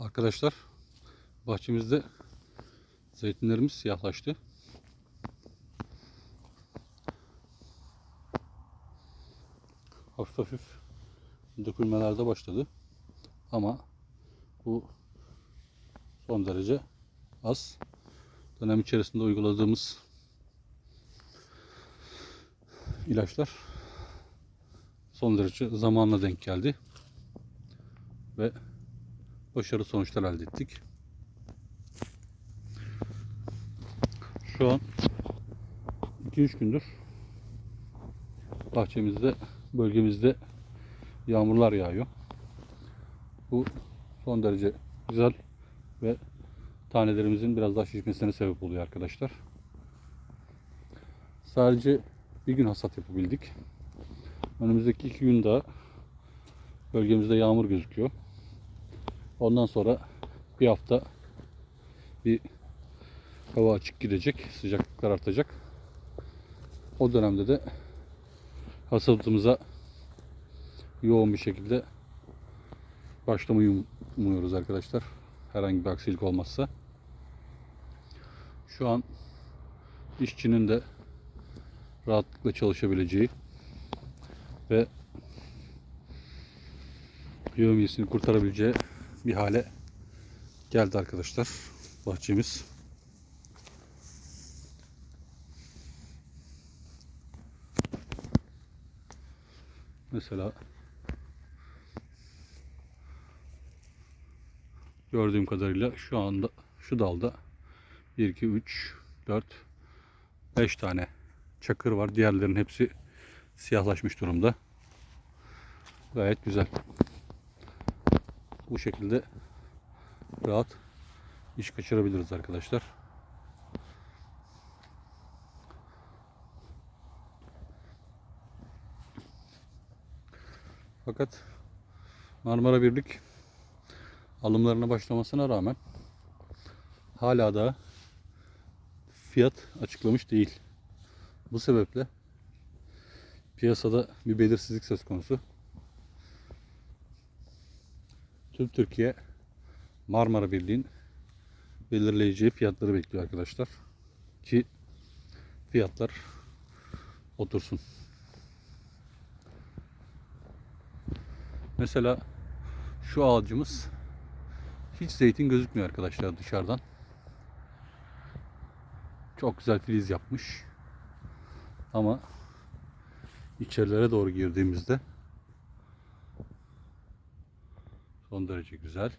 Arkadaşlar bahçemizde zeytinlerimiz siyahlaştı. Hafif hafif dökülmelerde başladı. Ama bu son derece az. Dönem içerisinde uyguladığımız ilaçlar son derece zamanla denk geldi. Ve başarılı sonuçlar elde ettik. Şu an 2-3 gündür bahçemizde, bölgemizde yağmurlar yağıyor. Bu son derece güzel ve tanelerimizin biraz daha şişmesine sebep oluyor arkadaşlar. Sadece bir gün hasat yapabildik. Önümüzdeki iki gün daha bölgemizde yağmur gözüküyor. Ondan sonra bir hafta bir hava açık gidecek, sıcaklıklar artacak. O dönemde de hasadımıza yoğun bir şekilde başlamayı umuyoruz arkadaşlar. Herhangi bir aksilik olmazsa. Şu an işçinin de rahatlıkla çalışabileceği ve yövmiyesini kurtarabileceği bir hale geldi arkadaşlar bahçemiz. Mesela gördüğüm kadarıyla şu anda şu dalda 1 2 3 4 5 tane çakır var. Diğerlerinin hepsi siyahlaşmış durumda. Gayet güzel. Bu şekilde rahat iş kaçırabiliriz arkadaşlar. Fakat Marmara Birlik alımlarına başlamasına rağmen hala da fiyat açıklamış değil. Bu sebeple piyasada bir belirsizlik söz konusu. Tüm Türkiye Marmara Birliği'nin belirleyeceği fiyatları bekliyor arkadaşlar. Ki fiyatlar otursun. Mesela şu ağacımız hiç zeytin gözükmüyor arkadaşlar dışarıdan. Çok güzel filiz yapmış. Ama içerilere doğru girdiğimizde son derece güzel.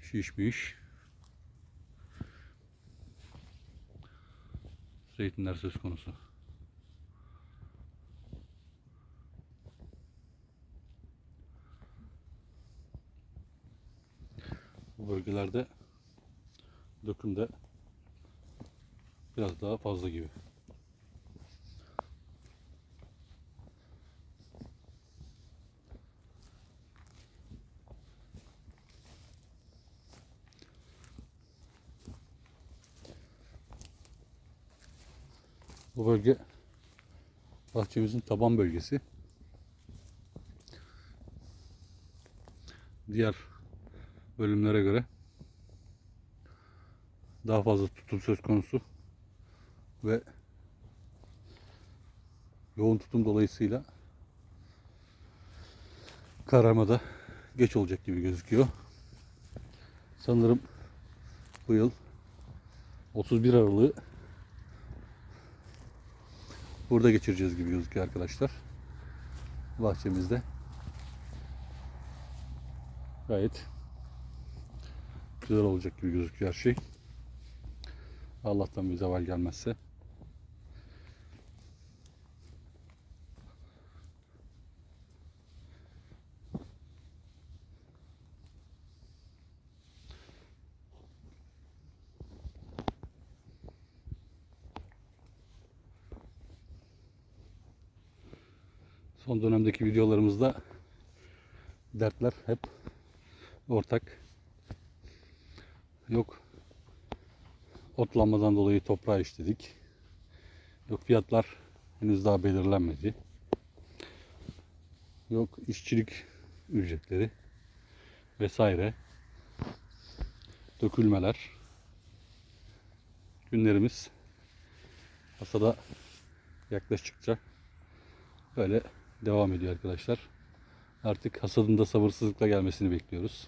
Şişmiş. Zeytinler söz konusu. Bu bölgelerde dökümde biraz daha fazla gibi. Bu bölge bahçemizin taban bölgesi. Diğer bölümlere göre daha fazla tutum söz konusu ve yoğun tutum dolayısıyla kararmada geç olacak gibi gözüküyor. Sanırım bu yıl 31 Aralık'ı burada geçireceğiz gibi gözüküyor arkadaşlar. Bahçemizde. Gayet güzel olacak gibi gözüküyor her şey. Allah'tan bir zeval gelmezse. Son dönemdeki videolarımızda dertler hep ortak. Yok otlanmadan dolayı toprağı işledik. Yok fiyatlar henüz daha belirlenmedi. Yok işçilik ücretleri. vesaire. Dökülmeler. Günlerimiz hasada yaklaştıkça böyle devam ediyor arkadaşlar. Artık hasadın da sabırsızlıkla gelmesini bekliyoruz.